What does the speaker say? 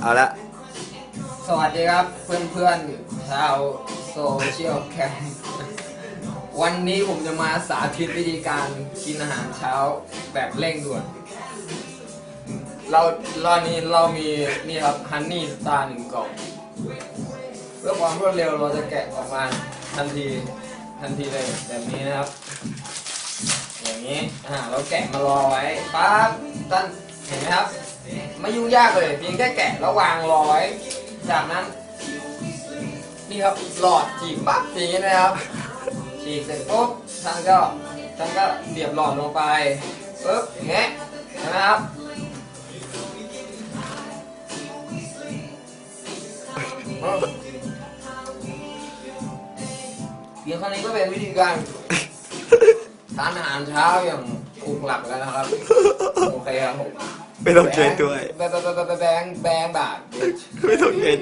เอาละ สวัสดีครับเพื่อนๆชาวโซเชียลแคมวันนี้ผมจะมาสาธิตวิธีการกินอาหารเช้าแบบเร่งด่วน เราเรานี้เรามีนี่ครับฮันนี่สตาร์หนึ่งกล่องเพื่อความรวดเร็วเราจะแกะออกมาทันทีทันทีเลยแบบนี้นะครับ อย่างนี้อ่าเราแกะมารอไว้ปั๊บตั้น เห็นไหมครับ ไม่ยุ่งยากเลย เพียงแค่แกะแล้ววางรอไว้จากนั้น นี่ครับหลอดฉีกปั๊บอย่างนี้นะครับฉีกเสร็จปุ๊บท่านก็ท่านก็เสียบหลอดลงไปปุ๊บอย่างเงี้ยเห็นะครับปึ๊บเพียงเท่านี้ก็เป็นวิธีการ ทานอาหารเช้าอย่างถูกหลักแล้วนะครับ โอเคครับผมไม่ต้องช่วยด้วยแบงแบงแบงแบงแบงบาท ไม่ต้องช่วยด้วย